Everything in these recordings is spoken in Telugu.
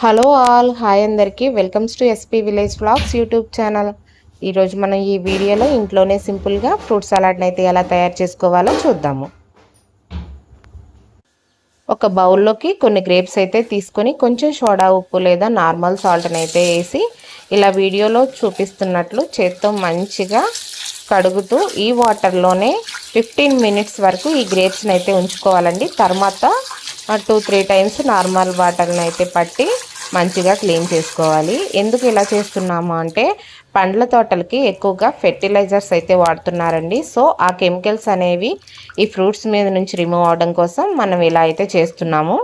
హలో ఆల్ హాయ్ అందరికీ. Welcomes to SP village blogs YouTube channel ఈరోజు మనం ఈ వీడియోలో ఇంట్లోనే సింపుల్గా ఫ్రూట్ సలాడ్ని అయితే ఎలా తయారు చేసుకోవాలో చూద్దాము. ఒక బౌల్లోకి కొన్ని గ్రేప్స్ అయితే తీసుకొని కొంచెం సోడా ఉప్పు లేదా నార్మల్ సాల్ట్ని అయితే వేసి ఇలా వీడియోలో చూపిస్తున్నట్లు చేత్తో మంచిగా కడుగుతూ ఈ వాటర్లోనే ఫిఫ్టీన్ మినిట్స్ వరకు ఈ గ్రేప్స్ని అయితే ఉంచుకోవాలండి. తర్వాత టూ త్రీ టైమ్స్ నార్మల్ వాటర్ని అయితే పట్టి మంచిగా క్లీన్ చేసుకోవాలి. ఎందుకు ఇలా చేస్తున్నాము అంటే పండ్ల తోటలకి ఎక్కువగా ఫెర్టిలైజర్స్ అయితే వాడుతున్నారండి. సో ఆ కెమికల్స్ అనేవి ఈ ఫ్రూట్స్ మీద నుంచి రిమూవ్ అవడం కోసం మనం ఇలా అయితే చేస్తున్నాము.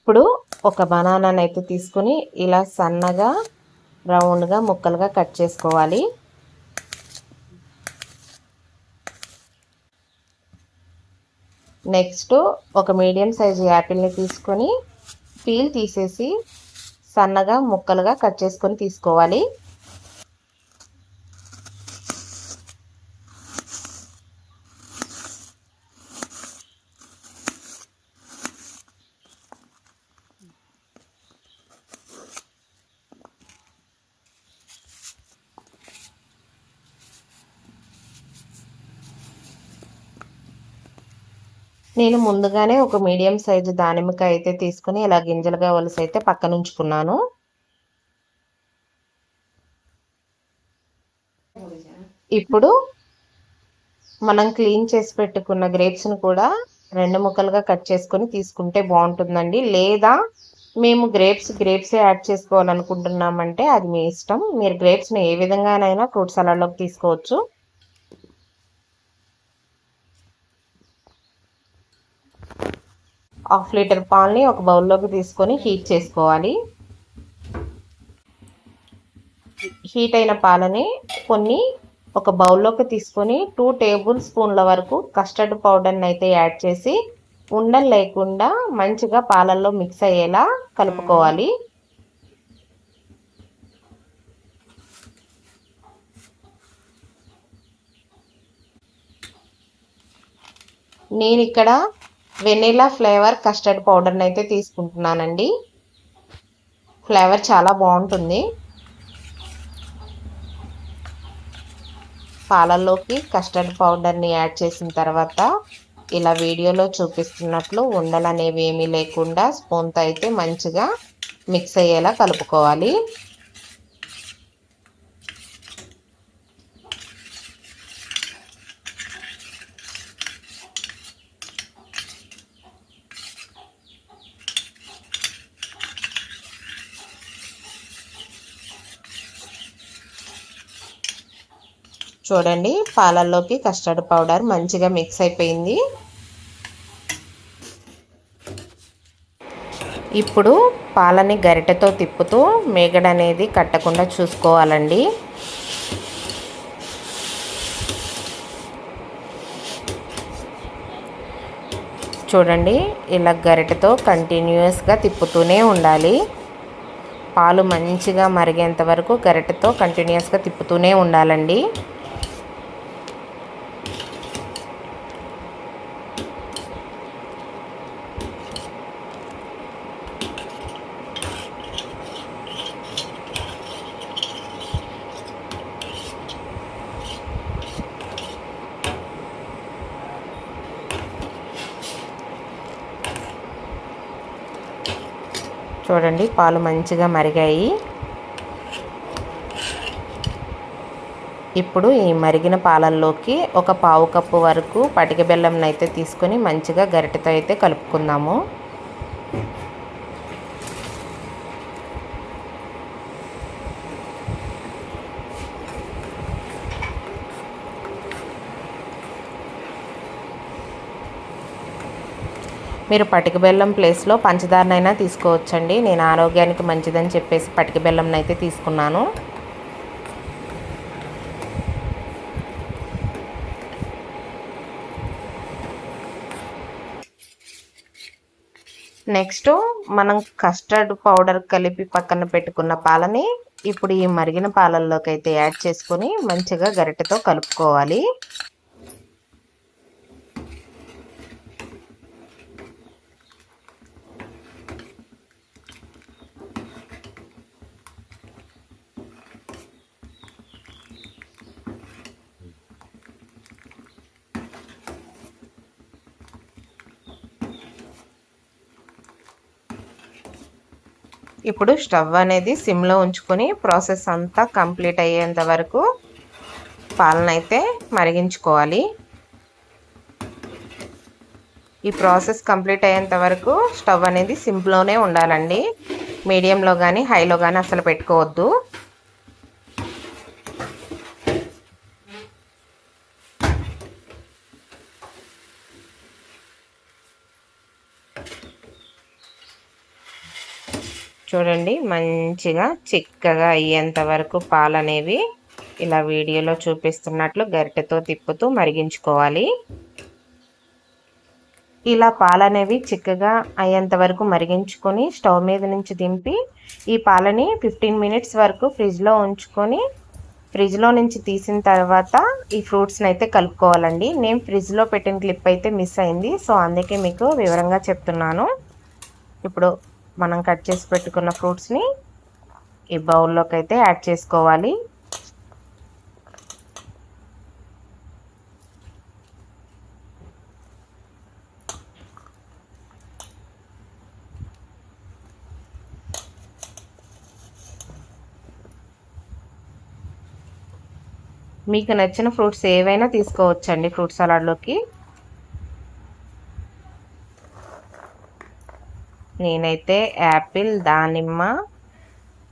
ఇప్పుడు ఒక బనానాని అయితే తీసుకుని ఇలా సన్నగా రౌండ్గా ముక్కలుగా కట్ చేసుకోవాలి. నెక్స్ట్ ఒక మీడియం సైజు యాపిల్ని తీసుకొని పీల్ తీసేసి సన్నగా ముక్కలుగా కట్ చేసుకొని తీసుకోవాలి. నేను ముందుగానే ఒక మీడియం సైజు దానిమ్మకాయ అయితే తీసుకుని ఇలా గింజలుగా వలసి అయితే పక్కన ఉంచుకున్నాను ఇప్పుడు మనం క్లీన్ చేసి పెట్టుకున్న గ్రేప్స్ను కూడా రెండు ముక్కలుగా కట్ చేసుకొని తీసుకుంటే బాగుంటుందండి. లేదా మేము గ్రేప్స్ గ్రేప్సే యాడ్ చేసుకోవాలనుకుంటున్నామంటే అది మీ ఇష్టం. మీరు గ్రేప్స్ని ఏ విధంగానైనా ఫ్రూట్ సలాడ్లోకి తీసుకోవచ్చు. హాఫ్ లీటర్ పాల్ని ఒక బౌల్లోకి తీసుకొని హీట్ చేసుకోవాలి. హీట్ అయిన పాలని కొన్ని ఒక బౌల్లోకి తీసుకొని టూ టేబుల్ స్పూన్ల వరకు కస్టర్డ్ పౌడర్ని అయితే యాడ్ చేసి ఉండలు లేకుండా మంచిగా పాలల్లో మిక్స్ అయ్యేలా కలుపుకోవాలి. నేను ఇక్కడ వెనీలా ఫ్లేవర్ కస్టర్డ్ పౌడర్ని అయితే తీసుకుంటున్నానండి. ఫ్లేవర్ చాలా బాగుంటుంది. పాలల్లోకి కస్టర్డ్ పౌడర్ని యాడ్ చేసిన తర్వాత ఇలా వీడియోలో చూపిస్తున్నట్లు ఉండలు అనేవి ఏమీ లేకుండా స్పూన్తో అయితే మంచిగా మిక్స్ అయ్యేలా కలుపుకోవాలి. చూడండి పాలల్లోకి కస్టర్డ్ పౌడర్ మంచిగా మిక్స్ అయిపోయింది. ఇప్పుడు పాలని గరిటెతో తిప్పుతూ మేగడ అనేది కట్టకుండా చూసుకోవాలండి. చూడండి ఇలా గరిటెతో కంటిన్యూస్గా తిప్పుతూనే ఉండాలి. పాలు మంచిగా మరిగేంత వరకు గరిటెతో కంటిన్యూస్గా తిప్పుతూనే ఉండాలండి. చూడండి పాలు మంచిగా మరిగాయి. ఇప్పుడు ఈ మరిగిన పాలల్లోకి ఒక పావు కప్పు వరకు పటిక బెల్లంనైతే తీసుకొని మంచిగా గరిటెతో అయితే కలుపుకుందాము. మీరు పటిక బెల్లం ప్లేస్లో పంచదారనైనా తీసుకోవచ్చండి. నేను ఆరోగ్యానికి మంచిదని చెప్పేసి పటిక బెల్లంనైతే తీసుకున్నాను. నెక్స్ట్ మనం కస్టర్డ్ పౌడర్ కలిపి పక్కన పెట్టుకున్న పాలని ఇప్పుడు ఈ మరిగిన పాలల్లోకి అయితే యాడ్ చేసుకొని మంచిగా గరిటెతో కలుపుకోవాలి. ఇప్పుడు స్టవ్ అనేది సిమ్లో ఉంచుకొని ప్రాసెస్ అంతా కంప్లీట్ అయ్యేంత వరకు పాలనైతే మరిగించుకోవాలి. ఈ ప్రాసెస్ కంప్లీట్ అయ్యేంత వరకు స్టవ్ అనేది సిమ్లోనే ఉండాలండి. మీడియంలో కానీ హైలో కానీ అసలు పెట్టుకోవద్దు. చూడండి మంచిగా చిక్కగా అయ్యేంత వరకు పాలు అనేవి ఇలా వీడియోలో చూపిస్తున్నట్లు గరిటెతో తిప్పుతూ మరిగించుకోవాలి. ఇలా పాలు అనేవి చిక్కగా అయ్యేంత వరకు మరిగించుకొని స్టవ్ మీద నుంచి దింపి ఈ పాలని ఫిఫ్టీన్ మినిట్స్ వరకు ఫ్రిడ్జ్లో ఉంచుకొని ఫ్రిడ్జ్లో నుంచి తీసిన తర్వాత ఈ ఫ్రూట్స్ని అయితే కలుపుకోవాలండి. నేను ఫ్రిడ్జ్లో పెట్టిన క్లిప్ అయితే మిస్ అయింది సో అందుకే మీకు వివరంగా చెప్తున్నాను. ఇప్పుడు మనం కట్ చేసి పెట్టుకున్న ఫ్రూట్స్ని ఈ బౌల్లోకి అయితే యాడ్ చేసుకోవాలి. మీకు నచ్చిన ఫ్రూట్స్ ఏవైనా తీసుకోవచ్చండి ఫ్రూట్ సలాడ్లోకి. నేనైతే యాపిల్ దానిమ్మ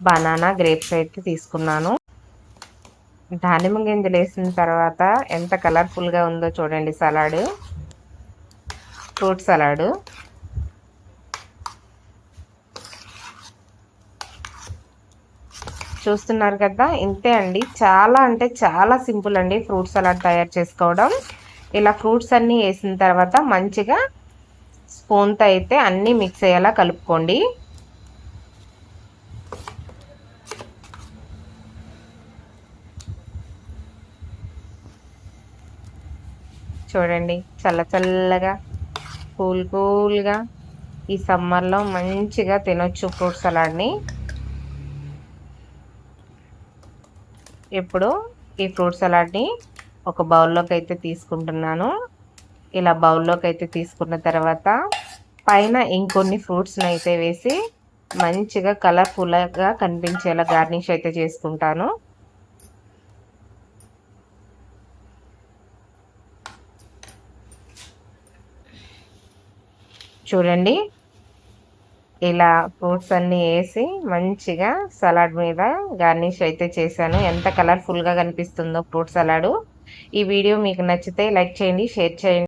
బనానా గ్రేప్స్ అయితే తీసుకున్నాను. దానిమ్మ గింజలు వేసిన తర్వాత ఎంత కలర్ఫుల్గా ఉందో చూడండి సలాడ్. Fruit salad. చూస్తున్నారు కదా ఇంతే అండి. చాలా అంటే చాలా సింపుల్ అండి ఫ్రూట్ సలాడ్ తయారు చేసుకోవడం. ఇలా ఫ్రూట్స్ అన్నీ వేసిన తర్వాత మంచిగా స్పూన్తో అయితే అన్నీ మిక్స్ అయ్యేలా కలుపుకోండి. చూడండి చల్ల చల్లగా కూల్ కూల్గా ఈ సమ్మర్లో మంచిగా తినొచ్చు ఫ్రూట్ సలాడ్ని. ఇప్పుడు ఈ ఫ్రూట్ సలాడ్ని ఒక బౌల్లోకి అయితే తీసుకుంటున్నాను. ఇలా బౌల్లోకి అయితే తీసుకున్న తర్వాత పైన ఇంకొన్ని ఫ్రూట్స్ని అయితే వేసి మంచిగా కలర్ఫుల్గా కనిపించేలా గార్నిష్ అయితే చేసుకుంటాను. చూడండి. ఇలా ఫ్రూట్స్ అన్నీ వేసి మంచిగా సలాడ్ మీద గార్నిష్ అయితే చేశాను. ఎంత కలర్ఫుల్గా కనిపిస్తుందో ఫ్రూట్ సలాడు. ఈ వీడియో మీకు నచ్చితే లైక్ చేయండి షేర్ చేయండి.